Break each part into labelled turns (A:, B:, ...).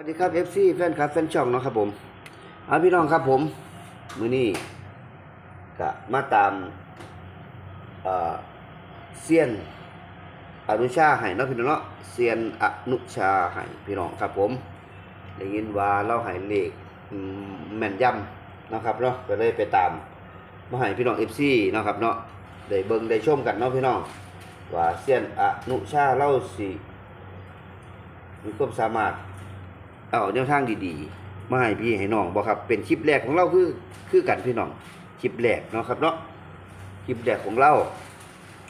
A: สวัสดีครับ FC แฟนคลับแฟนช่องเนาะครับผมเอาพี่น้องครับผมมือนี้ก็มาตามเอ่อเซียนอนุชาให้เนาะพี่น้องเนาะเซียนอนุชาให้พี่น้องครับผมได้ยินว่าเราให้เลขแม่นยำนะครับเนาะก็เลยไปตามมาให้พี่น้อง FC เนาะครับเนาะได้เบิ่งได้ชมกันเนาะพี่น้องว่าเซียนอนุชาเล่าสิมีความสามารถ เอาแนวทางดีๆ มาให้พี่ให้น้องบ่ครับ เป็นคลิปแรกของเราคือคือกันพี่น้องคลิปแรกเนาะครับเนาะคลิปแรกของเรา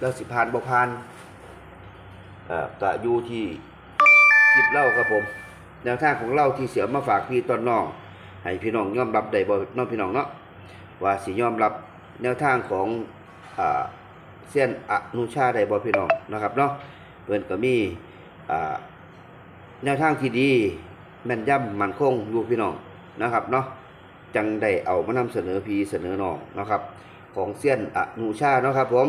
A: เราสิผ่านบ่ผ่านอ่อก็อยู่ที่คลิปเล่าครับผมแนวทางของเราที่เสียมาฝากพี่ตอนน้องให้พี่น้องยอมรับได้บ่น้องพี่น้องเนาะว่าสิยอมรับแนวทางของอ่าเส้นอนุชาได้บ่พี่น้องนะครับเนาะเพิ่นก็มีอ่าแนวทางที่ดี แม่นย่ำมันคงอยู่พี่น้องนะครับเนาะจังได้เอามานำเสนอพีเสนอน้องนะครับ ของเซียนอนุชาเนาะครับผม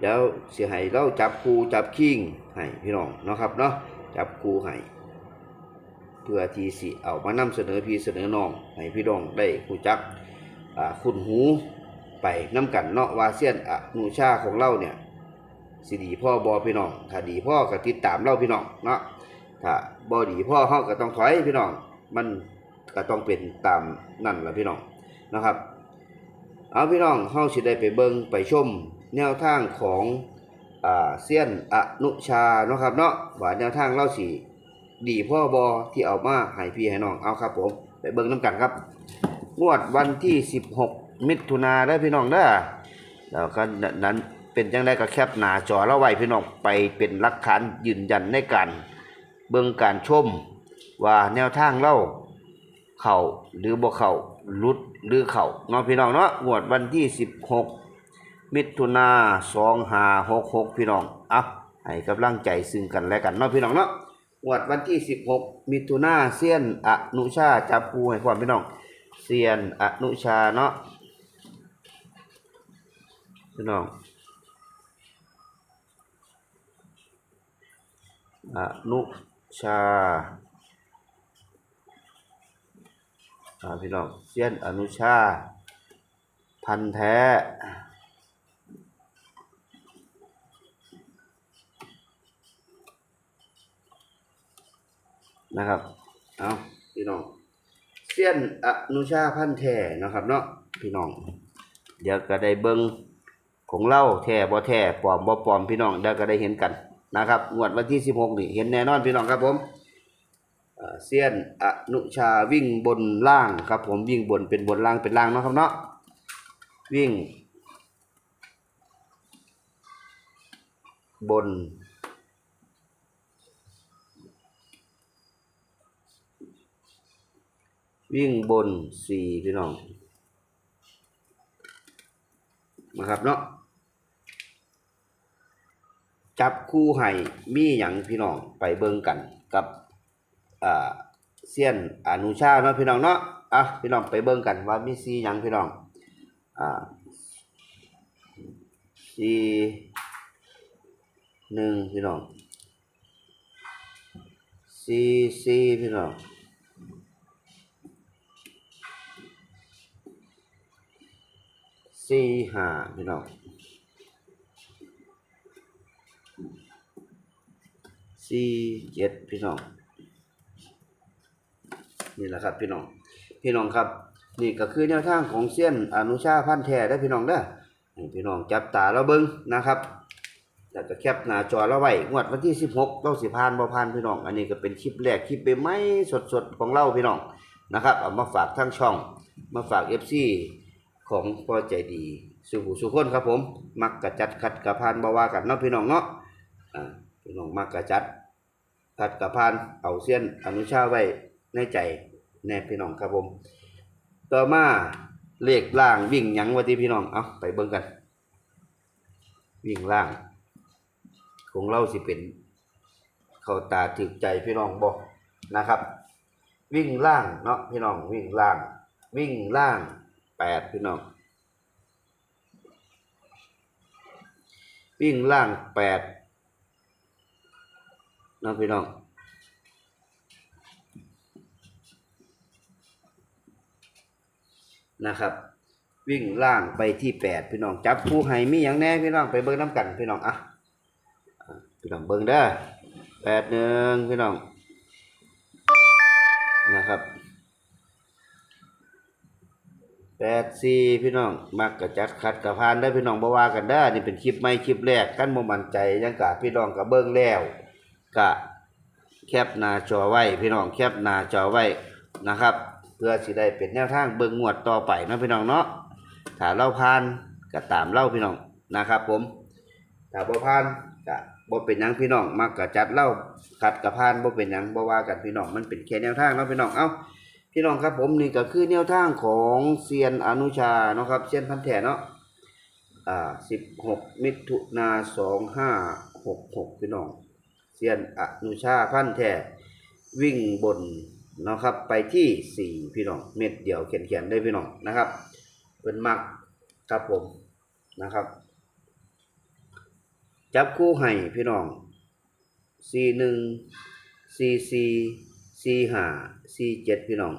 A: เดี๋ยวเสียให้เราจับคูจับคิงให้พี่น้องนะครับเนาะจับคูให้เพื่อทีสิเอามานำเสนอพีเสนอน้องให้พี่น้องได้คูจักคุณหูไปน้กันเนาะว่าเซียนอนุชาของเราเนี่ยสิดีพ่อบอพี่น้องถ้าดีพ่อก็ติดตามเราพี่น้องเนาะ ถ้าบอดีพ่อเฮาก็ต้องถอยพี่น้อง มันก็ต้องเป็นตามนั่นละพี่น้องนะครับ เอาพี่น้องเฮาสิได้ไปเบิงไปชมแนวทางของอ่าเซียนอนุชาเนาะครับเนาะว่าแนวทางเล่าสิดีพ่อบอที่เอามาให้พี่ให้น้องเอาครับผมไปเบิงน้ำกันครับงวดวันที่ 16 มิถุนาได้พี่น้องเด้แล้วก็นั้นเป็นจังไดก็แคปหนาจอเราไว้พี่น้องไปเป็นหลักฐานยืนยันในการ เบิ่งการชมว่าแนวทางเล่าเข้าหรือบ่เข้าลุดหรือเข้าเนาะพี่น้องเนาะงวดวันที่ 16 มิถุนา2566 พี่น้องเอาให้กำลังใจซึ่งกันและกันเนาะพี่น้องเนาะงวดวันที่ 16 มิถุนาเซียนอนุชาจับปูให้พร้อมพี่น้องเซียนอนุชาเนาะพี่น้องอนุ ชาอ่าพี่น้องเซียนอนุชา พันแท้นะครับ เอาพี่น้องเซียนอนุชาพันแท้นะครับเนาะ พี่น้อง เดี๋ยวก็ได้เบิงของเล่าแท้บ่แท้ปลอมบ่ปลอมพี่น้อง เดี๋ยวก็ได้เห็นกัน นะครับงวดวันที่ 16 นี่เห็นแน่นอนพี่น้องครับผมเซียนอนุชาวิ่งบนล่างครับ ผมวิ่งบนเป็นบนล่างเป็นล่างเนาะครับเนาะวิ่ง บน วิ่งบนสี่พี่น้องนะครับเนาะ จับคู่ให้มีอย่างพี่น้องไปเบิ่งกันกับอ่าเซียนอนุชาเนาะพี่น้องเนาะอะพี่น้องไปเบิ่งกันว่ามีสีหยังพี่น้องอ่าสีหนึ่งพี่น้องสีสี่พี่น้องสี่ห้าพี่น้อง สี่เจ็ดพี่น้อง นี่แหละครับพี่น้อง พี่น้องครับ นี่ก็คือแนวทางของเซียนอนุชาพันธ์แท้ได้พี่น้องเด้อพี่น้องจับตาเราเบิ้งนะครับแล้วก็แคปหน้าจอเราไว้งวดวันที่ 16เราสิพานบ่พานพี่น้อง อันนี้ก็เป็นคลิปแรกคลิปใหม่สดๆของเราพี่น้องนะครับเอามาฝากทั้งช่อง มาฝาก FC ของพ่อใจดีสุขุสุขคนครับผม มักกระจัดขัดกระพานบ่ว่ากันเนาะพี่น้องเนาะอ่า พี่น้องมักกระจัดขัดกระพานเอาเส้นอนุชาไว้ในใจแน่พี่น้องครับผมต่อมาเลขล่างวิ่งยังว่าที่พี่น้องเอาไปเบิ่งกัน วิ่งล่าง ของเราสิเป็น เขาตาถึกใจพี่น้องบอกนะครับ วิ่งล่างเนาะพี่น้องวิ่งล่าง วิ่งล่างแปดพี่น้องวิ่งล่างแปด น้องพี่น้องนะครับ วิ่งล่างไปที่แปดพี่น้องจับผู้ไฮมีอย่างแน่พี่น้องไปเบิ้งน้ำกันพี่น้องอะพี่น้องเบิ้งได้แปดหนึ่งพี่น้องนะครับแปดสี่พี่น้องมักกระจัดขัดกระพานได้พี่น้องบ่าว่ากันได้นี่เป็นคลิปไม่คลิปแรกกันโมมันใจยังกะพี่น้องกับเบิ้งแล้ว กะแคปหน้าจอไว้พี่น้องแคปหน้าจอไว้นะครับ เพื่อสิได้เป็นแนวทางเบิ่งงวดต่อไปเนาะพี่น้องเนาะถ้าเราผ่านก็ตามเล่าพี่น้องนะครับ ผมถ้าบ่ผ่านก็บ่เป็นยังพี่น้องมักก็จัดเล่าขัดกับผ่านบ่เป็นยังบ่ว่ากันพี่น้องมันเป็นแค่แนวทางเนาะพี่น้องเอ้าพี่น้องครับผมนี่ก็คือแนวทางของเซียนอนุชาเนาะครับเซียนพันแท้เนาะอ่า16มิถุนา2566พี่น้อง เซียนอนุชาพันแท้วิ่งบนนะครับไปที่ 4 พี่น้องเม็ดเดียวเขียนๆได้พี่น้องนะครับเป็นมักครับผมนะครับ จับคู่ให้พี่น้อง C1 C4 C5 C7 พี่น้อง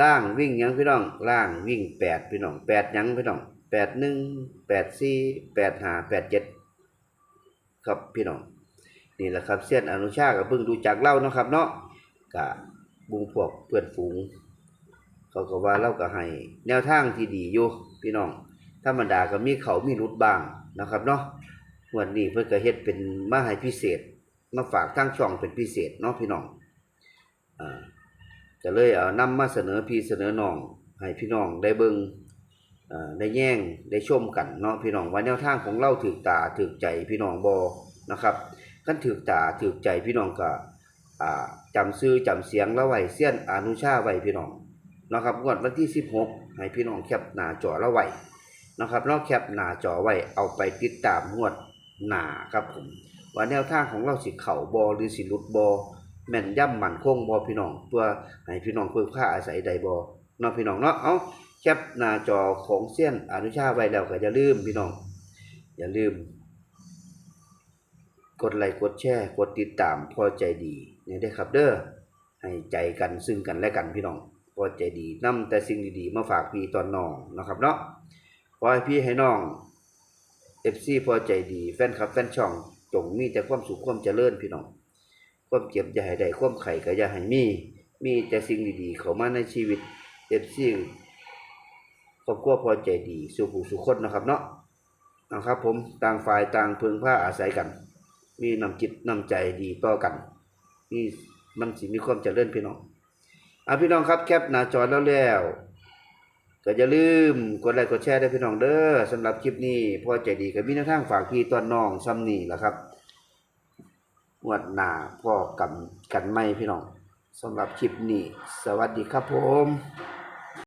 A: ล่างวิ่งยังพี่น้องล่างวิ่ง 8 พี่น้อง8ยังพี่น้อง8 1 8 4 8 5 8 7 ครับพี่น้องนี่แหละครับเส้นอนุชากับเพิ่งดูจากเล่านะครับ เนาะกะบุงพวกเพื่อนฝูง เขาก็ว่าเราก็ให้ แนวทางที่ดีอยู่พี่น้องธรรมดาก็มีเขามีรุดบ้างนะครับเนาะวันนี้เพิ่นก็เฮ็ดเป็นมาให้พิเศษ มาฝากทางช่องเป็นพิเศษเนาะพี่น้องอ่าก็เลยเอานำมาเสนอพี่เสนอน้องให้พี่น้องได้เบิงอ่า ได้แย่งได้ชมกันเนาะพี่น้องว่าแนวทางของเราถูกตาถูกใจพี่น้องบ่นะครับคันถูกตาถูกใจพี่น้องก็อ่าจำชื่อจำเสียงล้วไว้เสี้ยนอนุชาไว้พี่น้องนะครับงวดวันที่ 16 ให้พี่น้องแคปหน้าจอล้วไว้นะครับนอกแคปหน้าจอไว้เอาไปติดตามงวดหน้าครับผมว่าแนวทางของเราสิเข่าบอหรือสิหลุดบอแม่นย่ำหมั่นคงบอพี่น้องเพื่อให้พี่น้องเพิ่มค่าอาศัยใดบอ เนาะพี่น้องเนาะเอาแคปหน้าจอของเส้นอนุชาไว้แล้วก็อย่าลืมพี่น้อง อย่าลืม กดไลค์กดแชร์กดติดตามพอใจดีเนี่ยได้ครับเด้อให้ใจกันซึ่งกันและกันพี่น้องพอใจดีนำแต่สิ่งดีๆ มาฝากพี่ตอนน้องนะครับเนาะขอให้พี่ให้น้องเอฟซีพอใจดีแฟนคลับแฟนช่องจงมีแต่ความสุขความเจริญพี่น้องความเจ็บอย่าให้ได้ความไข่ก็อย่าให้มี มีแต่สิ่งดีๆ เข้ามาในชีวิต เอฟซีครอบครัวพอใจดีสุขสุขคนนะครับเนาะนะครับ ผมต่างฝ่ายต่างพึงผ้าอาศัยกัน มีน้ำจิตน้ำใจดีต่อกันนี่มันสิมีความเจริญพี่น้องอะพี่น้องครับแคปหน้าจอแล้วแล้วก็อย่าลืมกดไลค์กดแชร์ด้วยพี่น้องเด้อสำหรับคลิปนี้พอใจดีกับมีแนวทางฝากพี่ตอนน้องซ้ำนี่แหละครับงวดหน้าพ่อกันกันไม่พี่น้องสำหรับคลิปนี้ สวัสดีครับผม